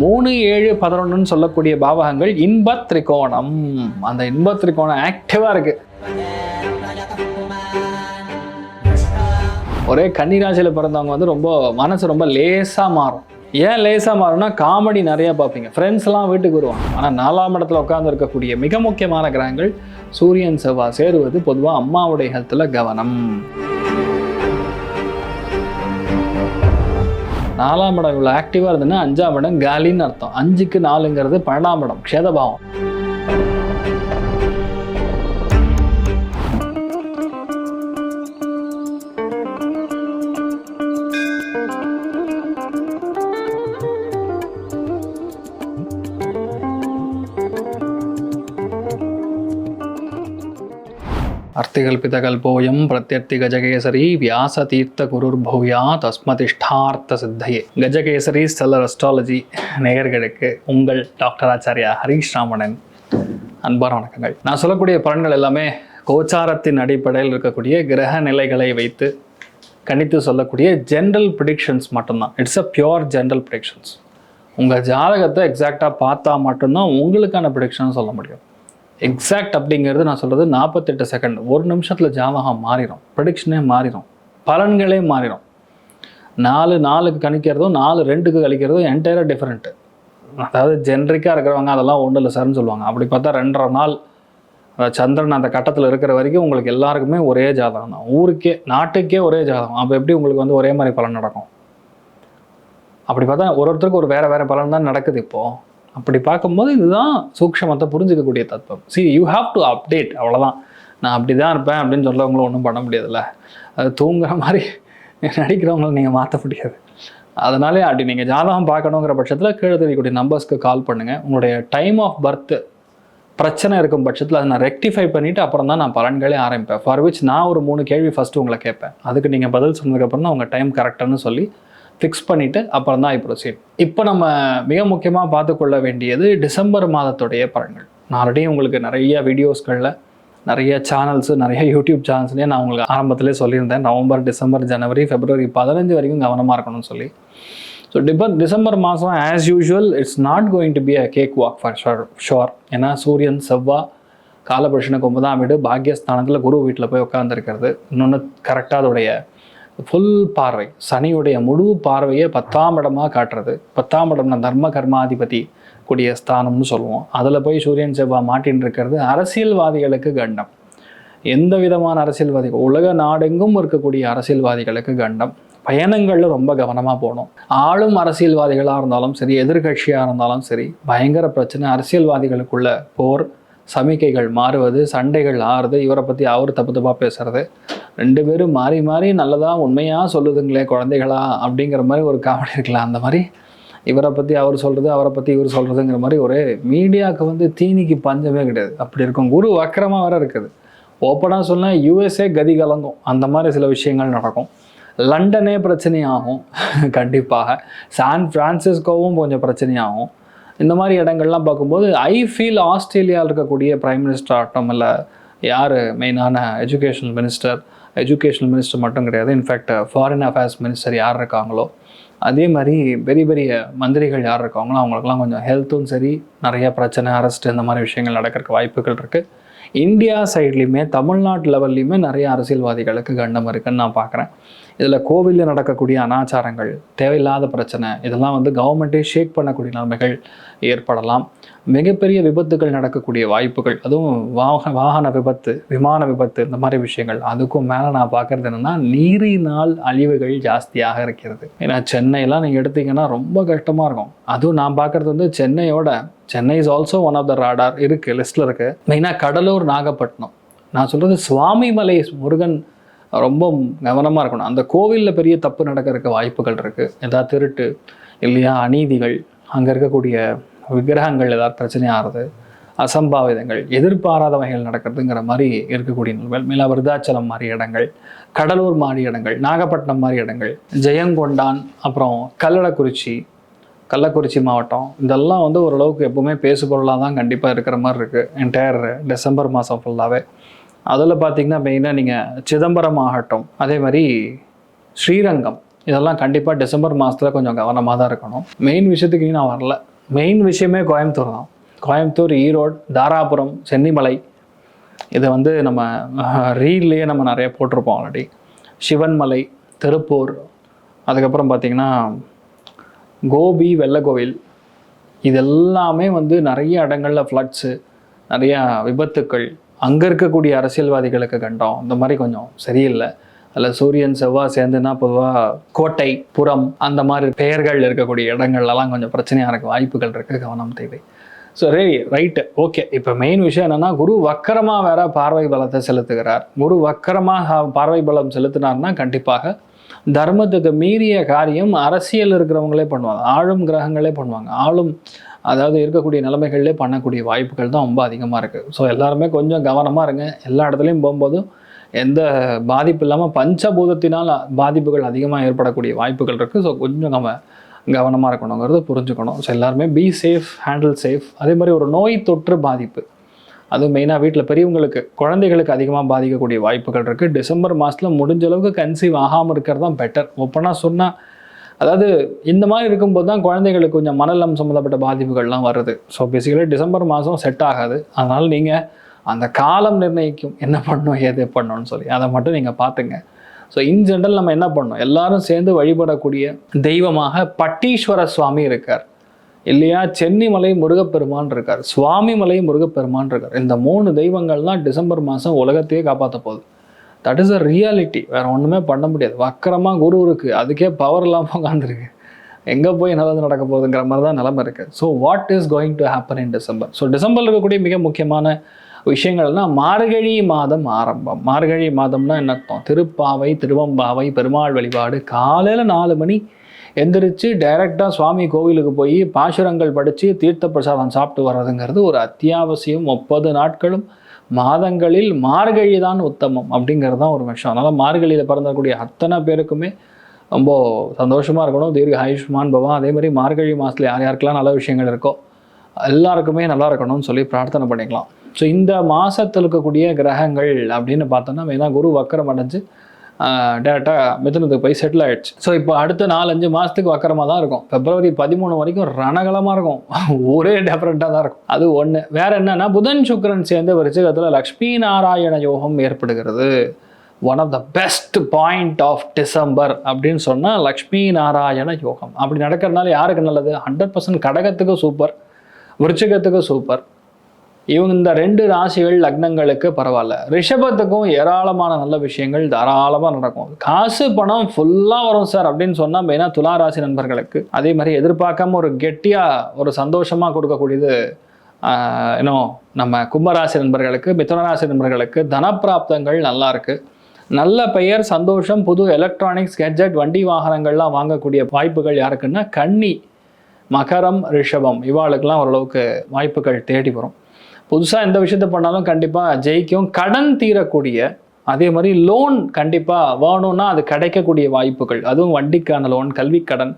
மூணு ஏழு பதினொன்றுன்னு சொல்லக்கூடிய பாவகங்கள் இன்ப திரிகோணம். அந்த இன்ப திரிகோணம் ஆக்டிவா இருக்கு. ஒரே கன்னிராசியில் பிறந்தவங்க வந்து ரொம்ப மனசு ரொம்ப லேசா மாறும். ஏன் லேசா மாறும்னா காமெடி நிறைய பார்ப்பீங்க. ஃப்ரெண்ட்ஸ் எல்லாம் வீட்டுக்கு வருவாங்க. ஆனால் நாலாம் இடத்துல உட்கார்ந்து இருக்கக்கூடிய மிக முக்கியமான கிரகங்கள் சூரியன் செவ்வாய் சேருவது பொதுவாக அம்மாவுடைய ஹெல்த்தில் கவனம். நாலாம் இடம் இவ்வளோ ஆக்டிவாக இருந்ததுன்னா அஞ்சாம் இடம் காலின்னு அர்த்தம். அஞ்சுக்கு நாலுங்கிறது பன்னெண்டாம் இடம். க்ஷேதபாவம் அர்த்திகல்பிதகல்போயம் பிரத்யர்த்தி கஜகேசரி வியாச தீர்த்த குருர் பௌயா தஸ்மதிஷ்டார்த்த சித்தையே கஜகேசரி ஸ்டெல்லர் அஸ்ட்ராலஜி நேயர்களுக்கு உங்கள் டாக்டர் ஆச்சாரியா ஹரீஷ் ராமணன் அன்பான வணக்கங்கள். நான் சொல்லக்கூடிய பலன்கள் எல்லாமே கோச்சாரத்தின் அடிப்படையில் இருக்கக்கூடிய கிரக நிலைகளை வைத்து கணித்து சொல்லக்கூடிய ஜென்ரல் ப்ரிடிக்ஷன்ஸ் மட்டும்தான். It's a pure general predictions உங்கள் ஜாதகத்தை எக்ஸாக்டாக பார்த்தா மட்டும்தான் உங்களுக்கான ப்ரிடிக்ஷன் சொல்ல முடியும். எக்ஸாக்ட் அப்படிங்கிறது நான் சொல்கிறது நாற்பத்தெட்டு செகண்ட் ஒரு நிமிஷத்தில் ஜாதகம் மாறிடும் ப்ரடிக்ஷனே மாறிடும் பலன்களே மாறிடும் நாலு நாலுக்கு கணிக்கிறதும் நாலு ரெண்டுக்கு கழிக்கிறதும் என்டையராக டிஃப்ரெண்ட்டு அதாவது ஜென்ரிக்காக இருக்கிறவங்க அதெல்லாம் ஒன்றும் இல்லை சார்னு சொல்லுவாங்க. அப்படி பார்த்தா ரெண்டரை நாள் சந்திரன் அந்த கட்டத்தில் இருக்கிற வரைக்கும் உங்களுக்கு எல்லாருக்குமே ஒரே ஜாதகம் தான். ஊருக்கே நாட்டுக்கே ஒரே ஜாதகம். அப்போ எப்படி உங்களுக்கு வந்து ஒரே மாதிரி பலன் நடக்கும்? அப்படி பார்த்தா ஒரு ஒருத்தருக்கு ஒரு வேறு வேறு பலன் தான் நடக்குது இப்போது அப்படி பார்க்கும்போது இதுதான் சூக்ஷமத்தை புரிஞ்சுக்கக்கூடிய தத்துவம். See you have to update அவ்வளோதான் நான் அப்படி தான் இருப்பேன் அப்படின்னு சொல்லவங்களும் ஒன்றும் பண்ண முடியாதுல்ல. அது தூங்குற மாதிரி நடிக்கிறவங்களை நீங்கள் மாற்ற முடியாது. அதனாலே அப்படி நீங்கள் ஜாதகம் பார்க்கணுங்கிற பட்சத்தில் கீழே தெரியக்கூடிய நம்பர்ஸ்க்கு கால் பண்ணுங்கள் உங்களுடைய டைம் ஆஃப் பர்த் பிரச்சனை இருக்கும் பட்சத்தில் அதை நான் ரெக்டிஃபை பண்ணிவிட்டு அப்புறம் தான் நான் பலன்களே ஆரம்பிப்பேன். ஃபார் விச் நான் ஒரு மூணு கேள்வி ஃபஸ்ட்டு உங்களை கேட்பேன். அதுக்கு நீங்கள் பதில் சொன்னதுக்கப்புறம் தான் உங்கள் டைம் கரெக்டானு சொல்லி ஃபிக்ஸ் பண்ணிவிட்டு அப்புறம் தான் இப்போ சீட் இப்போ நம்ம மிக முக்கியமாக பார்த்துக்கொள்ள வேண்டியது டிசம்பர் மாதத்துடைய பலன்கள். நான் ஆல்ரெடி உங்களுக்கு நிறைய வீடியோஸ்களில் நிறைய சேனல்ஸு நிறைய யூடியூப் சேனல்ஸ்லேயே நான் உங்களுக்கு ஆரம்பத்திலே சொல்லியிருந்தேன். நவம்பர் டிசம்பர் ஜனவரி பிப்ரவரி பதினஞ்சு வரைக்கும் கவனமாக இருக்கணும்னு சொல்லி. ஸோ டிபர் டிசம்பர் மாதம் as usual it's not going to be a cake walk for sure sure ஏன்னா சூரியன் செவ்வாய் காலபுருஷனுக்கு ஒன்பதாம் வீடு பாக்யஸ்தானத்தில் குரு வீட்டில் போய் உட்காந்துருக்கிறது இன்னொன்று கரெக்டாக அதோடைய ஃபுல் பார்வை சனியுடைய முழு பார்வையை பத்தாம் இடமாக காட்டுறது. பத்தாம் இடம்னா தர்ம கர்மாதிபதி கூடிய ஸ்தானம்னு சொல்லுவோம். அதில் போய் சூரியன் செவ்வாய் மாட்டின்னு இருக்கிறது அரசியல்வாதிகளுக்கு கண்டம். எந்த விதமான அரசியல்வாதி உலக நாடெங்கும் இருக்கக்கூடிய அரசியல்வாதிகளுக்கு கண்டம். பயணங்களில் ரொம்ப கவனமாக போகணும். ஆளும் அரசியல்வாதிகளாக இருந்தாலும் சரி எதிர்கட்சியாக இருந்தாலும் சரி பயங்கர பிரச்சனை அரசியல்வாதிகளுக்குள்ள போர் சமிக்கைகள் மாறுவது சண்டைகள் ஆறுது இவரை பற்றி அவர் தப்பு தப்பாக பேசுறது. ரெண்டு பேரும் மாறி மாறி நல்லதாக உண்மையாக சொல்லுதுங்களே குழந்தைகளா அப்படிங்கிற மாதிரி ஒரு காமெடி இருக்கலாம். அந்த மாதிரி இவரை பற்றி அவர் சொல்கிறது அவரை பற்றி இவர் சொல்கிறதுங்கிற மாதிரி ஒரே மீடியாவுக்கு வந்து தீனிக்கு பஞ்சமே கிடையாது. அப்படி இருக்கும். குரு வக்கரமாக வேற இருக்குது. ஓப்பனாக சொன்னால் யூஎஸ்ஏ கதி கலங்கும். அந்த மாதிரி சில விஷயங்கள் நடக்கும். லண்டனே பிரச்சனையாகும். கண்டிப்பாக. சான் ஃப்ரான்சிஸ்கோவும் கொஞ்சம் பிரச்சனையாகும். இந்த மாதிரி இடங்கள்லாம் பார்க்கும்போது ஐ ஃபீல் ஆஸ்திரேலியாவில் இருக்கக்கூடிய பிரைம் மினிஸ்டர் ஆகட்டும் இல்லை யார் மெயினான எஜுகேஷனல் மினிஸ்டர் எஜுகேஷனல் மினிஸ்டர் மட்டும் கிடையாது. இன்ஃபேக்ட் ஃபாரின் அஃபேர்ஸ் மினிஸ்டர் யார் இருக்காங்களோ அதே மாதிரி பெரிய பெரிய மந்திரிகள் யார் இருக்காங்களோ அவங்களுக்குலாம் கொஞ்சம் ஹெல்த்தும் சரி நிறைய பிரச்சனை அரெஸ்ட் இந்த மாதிரி விஷயங்கள் நடக்கிறதுக்கு வாய்ப்புகள் இருக்குது இந்தியா சைட்லேயுமே தமிழ்நாட்டு லெவல்லையுமே நிறைய அரசியல்வாதிகளுக்கு கண்டம் இருக்குன்னு நான் பார்க்குறேன். இதில் கோவிலில் நடக்கக்கூடிய அனாச்சாரங்கள் தேவையில்லாத பிரச்சனை இதெல்லாம் வந்து கவர்மெண்ட்டே ஷேக் பண்ணக்கூடிய நிலைமைகள் ஏற்படலாம். மிகப்பெரிய விபத்துகள் நடக்கக்கூடிய வாய்ப்புகள் அதுவும் வாக வாகன விபத்து விமான விபத்து இந்த மாதிரி விஷயங்கள் அதுக்கும் மேலே நான் பார்க்குறது என்னென்னா நீரினால் அழிவுகள் ஜாஸ்தியாக இருக்கிறது. ஏன்னா சென்னையெல்லாம் நீங்கள் எடுத்தீங்கன்னா ரொம்ப கஷ்டமாக இருக்கும். அதுவும் நான் பார்க்குறது வந்து சென்னையோட Chennai is also one of the radar இருக்குது லிஸ்ட்டில் இருக்குது மெயினாக கடலூர் நாகப்பட்டினம். நான் சொல்கிறது சுவாமிமலை முருகன் ரொம்ப கவனமாக இருக்கணும். அந்த கோவிலில் பெரிய தப்பு நடக்கிறதுக்கு வாய்ப்புகள் இருக்குது ஏதாவது திருட்டு இல்லையா அநீதிகள் அங்கே இருக்கக்கூடிய விக்கிரகங்கள் ஏதாவது பிரச்சனை ஆகிறது அசம்பாவிதங்கள் எதிர்பாராத வகைகள் நடக்கிறதுங்கிற மாதிரி இருக்கக்கூடிய நிலைமைகள் மேலே விருதாச்சலம் மாதிரி இடங்கள் கடலூர் மாதிரி இடங்கள் நாகப்பட்டினம் மாதிரி இடங்கள் ஜெயங்கொண்டான் அப்புறம் கல்லடக்குறிச்சி கள்ளக்குறிச்சி மாவட்டம் இதெல்லாம் வந்து ஓரளவுக்கு எப்பவுமே பேசுபொருளாக தான் கண்டிப்பாக இருக்கிற மாதிரி இருக்குது என்டையர் டிசம்பர் மாதம் ஃபுல்லாகவே அதில் பார்த்தீங்கன்னா மெயினாக நீங்கள் சிதம்பரம் ஆகட்டும் அதே மாதிரி ஸ்ரீரங்கம் இதெல்லாம் கண்டிப்பாக டிசம்பர் மாதத்தில் கொஞ்சம் கவனமாக தான் இருக்கணும். மெயின் விஷயத்துக்கு நான் வரல. மெயின் விஷயமே கோயம்புத்தூர் தான். கோயம்புத்தூர் ஈரோடு தாராபுரம் சென்னிமலை இதை வந்து நம்ம ரீல்லையே நம்ம நிறைய போட்டிருப்போம் ஆல்ரெடி சிவன்மலை திருப்பூர் அதுக்கப்புறம் பார்த்திங்கன்னா கோபி வெள்ளக்கோவில் இது எல்லாமே வந்து நிறைய இடங்களில் ஃப்ளட்ஸு நிறையா விபத்துக்கள் அங்கே இருக்கக்கூடிய அரசியல்வாதிகளுக்கு கண்டோம். இந்த மாதிரி கொஞ்சம் சரியில்லை. அதில் சூரியன் செவ்வாய் சேர்ந்துன்னா பொதுவாக கோட்டை புறம் அந்த மாதிரி பெயர்கள் இருக்கக்கூடிய இடங்கள்லாம் கொஞ்சம் பிரச்சனையாக இருக்க வாய்ப்புகள் இருக்குது கவனம் தேவை. ஸோ ரே ரைட்டு ஓகே இப்போ மெயின் விஷயம் என்னென்னா குரு வக்கரமாக வேற பார்வை பலத்தை செலுத்துகிறார். குரு வக்கரமாக பார்வை பலம் செலுத்தினார்னா கண்டிப்பாக தர்மத்துக்கு மீறிய காரியம் அரசியல் இருக்கிறவங்களே பண்ணுவாங்க. ஆளும் கிரகங்களே பண்ணுவாங்க. ஆளும் அதாவது இருக்கக்கூடிய நிலைமைகள்லேயே பண்ணக்கூடிய வாய்ப்புகள் தான் ரொம்ப அதிகமாக இருக்குது ஸோ எல்லாருமே கொஞ்சம் கவனமாக இருங்க. எல்லா இடத்துலையும் போகும்போதும் எந்த பாதிப்பு இல்லாமல் பஞ்சபூதத்தினால் பாதிப்புகள் அதிகமாக ஏற்படக்கூடிய வாய்ப்புகள் இருக்குது ஸோ கொஞ்சம் நம்ம கவனமாக இருக்கணுங்கிறது புரிஞ்சுக்கணும். ஸோ எல்லாருமே பி சேஃப் ஹேண்டில் சேஃப் அதே மாதிரி ஒரு நோய் தொற்று பாதிப்பு. அதுவும் மெயினாக வீட்டில் பெரியவங்களுக்கு குழந்தைகளுக்கு அதிகமாக பாதிக்கக்கூடிய வாய்ப்புகள் இருக்குது டிசம்பர் மாதத்தில் முடிஞ்ச அளவுக்கு கன்சீவ் ஆகாமல் இருக்கிறது தான் பெட்டர் ஒப்பனாக சொன்னால் அதாவது இந்த மாதிரி இருக்கும்போது தான் குழந்தைகளுக்கு கொஞ்சம் மனநலம் சம்மந்தப்பட்ட பாதிப்புகள்லாம் வருது. ஸோ பேசிக்கலி டிசம்பர் மாதம் செட் ஆகாது. அதனால் நீங்கள் அந்த காலம் நிர்ணயிக்கும் என்ன பண்ணணும் ஏது பண்ணணும்னு சொல்லி அதை மட்டும் நீங்கள் பார்த்துங்க. ஸோ இன் ஜென்ரல் நம்ம என்ன பண்ணோம் எல்லாரும் சேர்ந்து வழிபடக்கூடிய தெய்வமாக பட்டீஸ்வர சுவாமி இருக்கார். இல்லையா? சென்னிமலை முருகப்பெருமான் இருக்கார். சுவாமிமலை முருகப்பெருமான் இருக்கார். இந்த மூணு தெய்வங்கள்லாம் டிசம்பர் மாதம் உலகத்தையே காப்பாற்ற போகுது. தட் இஸ் அ ரியாலிட்டி வேறு ஒன்றுமே பண்ண முடியாது. வக்கரமாக குரு இருக்கு. அதுக்கே பவர் இல்லாமல் உட்காந்துருக்கு எங்கே போய் நல்லது நடக்க போகுதுங்கிற மாதிரி தான் நிலமை இருக்குது so what is going to happen in December so டிசம்பரில் இருக்கக்கூடிய மிக முக்கியமான விஷயங்கள்னா மார்கழி மாதம் ஆரம்பம். மார்கழி மாதம்னா என்ன அர்த்தம்? திருப்பாவை திருவம்பாவை பெருமாள் வழிபாடு. காலையில் நாலு மணி எந்திரிச்சு டைரெக்டாக சுவாமி கோவிலுக்கு போய் பாசுரங்கள் படித்து தீர்த்த பிரசாதம் சாப்பிட்டு வர்றதுங்கிறது ஒரு அத்தியாவசியம். முப்பது நாட்களும் மாதங்களில் மார்கழி தான் உத்தமம் அப்படிங்கிறது தான் ஒரு விஷயம். அதனால் மார்கழியில் பிறந்தக்கூடிய அத்தனை பேருக்குமே ரொம்ப சந்தோஷமாக இருக்கணும். தீர்க்க ஆயுஷ்மான் பவா அதே மாதிரி மார்கழி மாதத்தில் யார் யாருக்கெல்லாம் நல்ல விஷயங்கள் இருக்கோ எல்லாருக்குமே நல்லா இருக்கணும்னு சொல்லி பிரார்த்தனை பண்ணிக்கலாம். ஸோ இந்த மாதத்தில் இருக்கக்கூடிய கிரகங்கள் அப்படின்னு பார்த்தோன்னா மெயினாக குரு வக்கரம் அடைஞ்சு டேரெக்டாக மிதுனத்துக்கு போய் செட்டில் ஆகிடுச்சு ஸோ இப்போ அடுத்த நாலஞ்சு மாதத்துக்கு வக்கரமாக தான் இருக்கும். பிப்ரவரி பதிமூணு வரைக்கும் ரணகலமாக இருக்கும். ஒரே டிஃப்ரெண்ட்டாக தான் இருக்கும். அது ஒன்று வேற என்னன்னா புதன் சுக்கிரன் சேர்ந்து விருச்சிகத்தில் லக்ஷ்மி நாராயண யோகம் ஏற்படுகிறது. One of the best point of December அப்படின்னு சொன்னால் லக்ஷ்மி நாராயண யோகம். அப்படி நடக்கிறதுனால யாருக்கு நல்லது? ஹண்ட்ரட் பர்சன்ட் கடகத்துக்கு சூப்பர் விருச்சிகத்துக்கு சூப்பர் இவங்க இந்த ரெண்டு ராசிகள் லக்னங்களுக்கு பரவாயில்ல. ரிஷபத்துக்கும் ஏராளமான நல்ல விஷயங்கள் தாராளமாக நடக்கும். காசு பணம் ஃபுல்லாக வரும் சார் அப்படின்னு சொன்னால் மெயினாக துலா ராசி நண்பர்களுக்கு. அதே மாதிரி எதிர்பார்க்காம ஒரு கெட்டியாக ஒரு சந்தோஷமாக கொடுக்கக்கூடியது இன்னும் நம்ம கும்பராசி நண்பர்களுக்கு மிதுனராசி நண்பர்களுக்கு தனப்பிராப்தங்கள் நல்லா இருக்கு. நல்ல பெயர் சந்தோஷம் புது எலக்ட்ரானிக்ஸ் கெட்ஜெட் வண்டி வாகனங்கள்லாம் வாங்கக்கூடிய வாய்ப்புகள் யாருக்குன்னா கன்னி மகரம் ரிஷபம். இவாளுக்கெல்லாம் ஓரளவுக்கு வாய்ப்புகள் தேடி வரும். புதுசாக எந்த விஷயத்த பண்ணாலும் கண்டிப்பாக ஜெயிக்கும். கடன் தீரக்கூடிய அதே மாதிரி லோன் கண்டிப்பாக வேணும்னா அது கிடைக்கக்கூடிய வாய்ப்புகள். அதுவும் வண்டிக்கான லோன் கல்வி கடன்.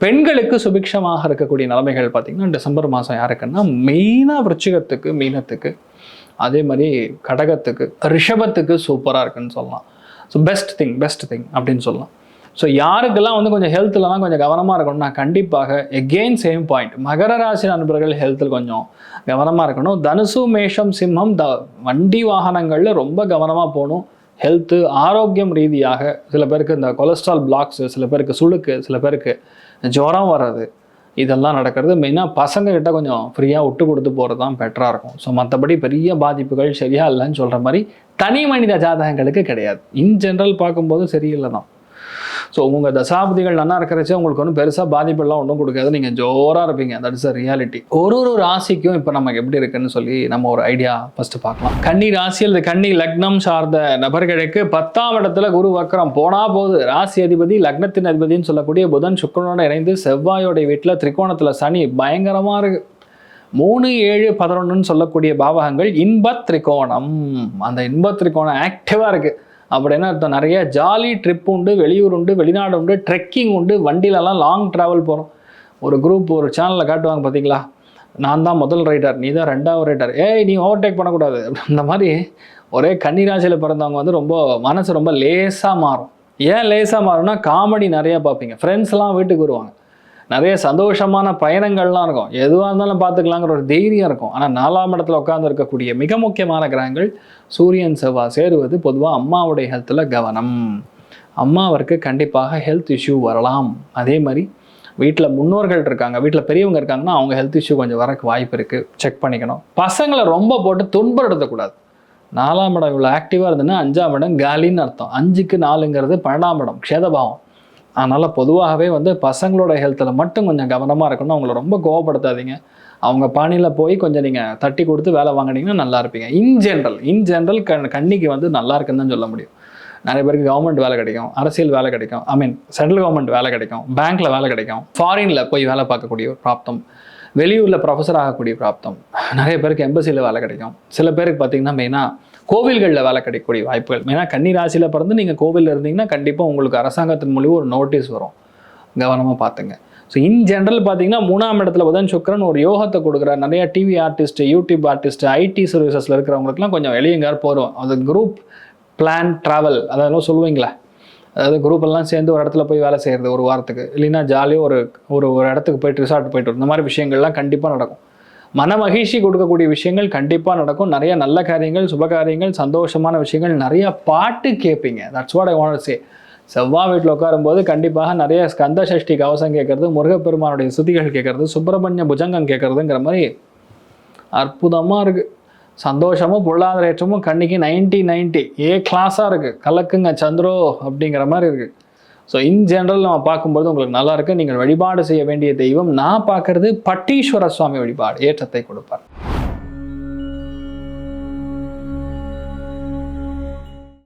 பெண்களுக்கு சுபிக்ஷமாக இருக்கக்கூடிய நிலைமைகள் பார்த்திங்கன்னா டிசம்பர் மாதம் யாருக்குன்னா மெயினாக விருச்சிகத்துக்கு மீனத்துக்கு அதே மாதிரி கடகத்துக்கு ரிஷபத்துக்கு சூப்பராக இருக்குன்னு சொல்லலாம். So best thing best thing அப்படின்னு சொல்லலாம். ஸோ யாருக்கெல்லாம் வந்து கொஞ்சம் ஹெல்த்லலாம் கொஞ்சம் கவனமாக இருக்கணும்னா கண்டிப்பாக எகெயின் சேம் பாயிண்ட் மகர ராசி நண்பர்கள் ஹெல்த்தில் கொஞ்சம் கவனமாக இருக்கணும். தனுசு மேஷம் சிம்மம் த வண்டி வாகனங்களில் ரொம்ப கவனமாக போகணும். ஹெல்த்து ஆரோக்கியம் ரீதியாக சில பேருக்கு இந்த கொலஸ்ட்ரால் பிளாக்ஸு சில பேருக்கு சுளுக்கு சில பேருக்கு ஜுரம் வர்றது இதெல்லாம் நடக்கிறது. மெயினாக பசங்கக்கிட்ட கொஞ்சம் ஃப்ரீயாக விட்டு கொடுத்து போகிறது தான் பெட்டராக இருக்கும். ஸோ மற்றபடி பெரிய பாதிப்புகள் சரியா இல்லைன்னு சொல்கிற மாதிரி தனி மனித ஜாதகங்களுக்கு கிடையாது. இன் ஜென்ரல் பார்க்கும்போது சரியில்லை தான் ஸோ உங்கள் தசாபதிகள் நல்லா இருக்கிறச்சே உங்களுக்கு ஒன்றும் பெருசாக பாதிப்பெல்லாம் ஒன்றும் கொடுக்காது. நீங்கள் ஜோராக இருப்பீங்க. தட் இஸ் அ ரியாலிட்டி ஒரு ஒரு ராசிக்கும் இப்போ நமக்கு எப்படி இருக்குன்னு சொல்லி நம்ம ஒரு ஐடியா ஃபஸ்ட்டு பார்க்கலாம். கன்னி ராசியில் இந்த கன்னி லக்னம் சார்ந்த நபர்களுக்கு பத்தாம் இடத்துல குரு வக்கரம் போனால் போது ராசி அதிபதி லக்னத்தின் அதிபதின்னு சொல்லக்கூடிய புதன் சுக்கரனோட இணைந்து செவ்வாயோடைய வீட்டில் திரிகோணத்தில் சனி பயங்கரமாக இருக்குது மூணு ஏழு பதினொன்றுன்னு சொல்லக்கூடிய பாவகங்கள் இன்பத் திரிகோணம். அந்த இன்பத் திரிகோணம் ஆக்டிவாக இருக்குது அப்படின்னா அர்த்தம்? நிறைய ஜாலி ட்ரிப் உண்டு வெளியூர் உண்டு வெளிநாடு உண்டு ட்ரெக்கிங் உண்டு வண்டியிலலாம் லாங் ட்ராவல் போகிறோம் ஒரு குரூப் ஒரு சேனலில் காட்டுவாங்க பார்த்தீங்களா நான் தான் முதல் ரைடர் நீ தான் ரெண்டாவது ரைடர் ஏய் நீ ஓவர்டேக் பண்ணக்கூடாது. அந்த மாதிரி ஒரே கன்னிராசியில் பிறந்தவங்க வந்து ரொம்ப மனசு ரொம்ப லேசாக மாறும். ஏன் லேசாக மாறும்னா காமெடி நிறையா பார்ப்பீங்க. ஃப்ரெண்ட்ஸ்லாம் வீட்டுக்கு வருவாங்க. நிறைய சந்தோஷமான பயணங்கள்லாம் இருக்கும். எதுவாக இருந்தாலும் பார்த்துக்கலாங்கிற ஒரு தைரியம் இருக்கும். ஆனால் நாலாம் இடத்துல உட்காந்து இருக்கக்கூடிய மிக முக்கியமான கிரகங்கள் சூரியன் செவ்வாய் சேருவது பொதுவாக அம்மாவுடைய ஹெல்த்தில் கவனம். அம்மாவிற்கு கண்டிப்பாக ஹெல்த் இஷ்யூ வரலாம். அதே மாதிரி வீட்டில் முன்னோர்கள் இருக்காங்க வீட்டில் பெரியவங்க இருக்காங்கன்னா அவங்க ஹெல்த் இஷ்யூ கொஞ்சம் வரக்கு வாய்ப்பு இருக்குது செக் பண்ணிக்கணும். பசங்களை ரொம்ப போட்டு துன்பப்படுத்தக்கூடாது. நாலாம் இடம் இவ்வளோ ஆக்டிவாக இருந்ததுன்னா அஞ்சாம் இடம் காலின்னு அர்த்தம். அஞ்சுக்கு நாலுங்கிறது பன்னெண்டாம் இடம் க்ஷேதபாவம். அதனால் பொதுவாகவே வந்து பசங்களோட ஹெல்த்தில் மட்டும் கொஞ்சம் கவனமாக இருக்கணும். அவங்கள ரொம்ப கோவப்படுத்தாதீங்க. அவங்க பாணியில் போய் கொஞ்சம் நீங்கள் தட்டி கொடுத்து வேலை வாங்கினீங்கன்னா நல்லா இருப்பீங்க. இன் ஜென்ரல் இன் ஜென்ரல் கண் கண்ணிக்கு வந்து நல்லா இருக்குன்னு தான் சொல்ல முடியும். நிறைய பேருக்கு கவர்மெண்ட் வேலை கிடைக்கும். அரசியல் வேலை கிடைக்கும். ஐ மீன் சென்ட்ரல் கவர்மெண்ட் வேலை கிடைக்கும். பேங்க்ல வேலை கிடைக்கும். ஃபாரினில் போய் வேலை பார்க்கக்கூடிய ஒரு பிராப்தம். வெளியூரில் ப்ரொஃபஸர் ஆகக்கூடிய பிராப்தம். நிறைய பேருக்கு எம்பசியில் வேலை கிடைக்கும். சில பேருக்கு பார்த்தீங்கன்னா மெயினாக கோவில்களில் வேலை கிடைக்கக்கூடிய வாய்ப்புகள். மெயினாக கன்னி ராசியில் பிறந்து நீங்கள் கோவிலில் இருந்தீங்கன்னா கண்டிப்பாக உங்களுக்கு அரசாங்கத்தின் மூலியம் ஒரு நோட்டீஸ் வரும். கவனமாக பார்த்துங்க ஸோ இன் ஜென்ரல் பார்த்தீங்கன்னா மூணாம் இடத்துல புதன் சுக்கரன் ஒரு யோகத்தை கொடுக்குற நிறையா TV artist YouTube artist IT சர்வீசஸில் இருக்கிறவங்களுக்குலாம் கொஞ்சம் வெளியே எங்கேயாவது போகிறோம் அது குரூப் பிளான் ட்ராவல் அதெல்லாம் சொல்லுவீங்களா? அதாவது குரூப் எல்லாம் சேர்ந்து ஒரு இடத்துல போய் வேலை செய்கிறது ஒரு வாரத்துக்கு. இல்லைன்னா ஜாலியாக ஒரு ஒரு ஒரு இடத்துக்கு போயிட்டு ரிசார்ட் போயிட்டு இந்த மாதிரி விஷயங்கள்லாம் கண்டிப்பாக நடக்கும். மன மகிழ்ச்சி கொடுக்கக்கூடிய விஷயங்கள் கண்டிப்பாக நடக்கும். நிறைய நல்ல காரியங்கள் சுப காரியங்கள் சந்தோஷமான விஷயங்கள் நிறைய பாட்டு கேட்பீங்க. That's what I want say செவ்வாய் வீட்டில் உட்காரும்போது கண்டிப்பாக நிறைய ஸ்கந்த சஷ்டி கவசம் கேட்கறது முருகப்பெருமானுடைய சுதிகள் கேட்கறது சுப்பிரமணிய புஜங்கம் கேட்கறதுங்கிற மாதிரி அற்புதமாக இருக்குது சந்தோஷமும் பொருளாதார ஏற்றமும் கண்ணிக்கு நைன்டி நைன்டி ஏ கிளாஸாக இருக்குது கலக்குங்க சந்திரோ அப்படிங்கிற மாதிரி இருக்குது ஸோ இன் ஜென்ரல் நம்ம பார்க்கும்போது உங்களுக்கு நல்லா இருக்கு. நீங்கள் வழிபாடு செய்ய வேண்டிய தெய்வம். நான் பார்க்குறது பட்டீஸ்வர சுவாமி வழிபாடு ஏற்றத்தை கொடுப்பார்.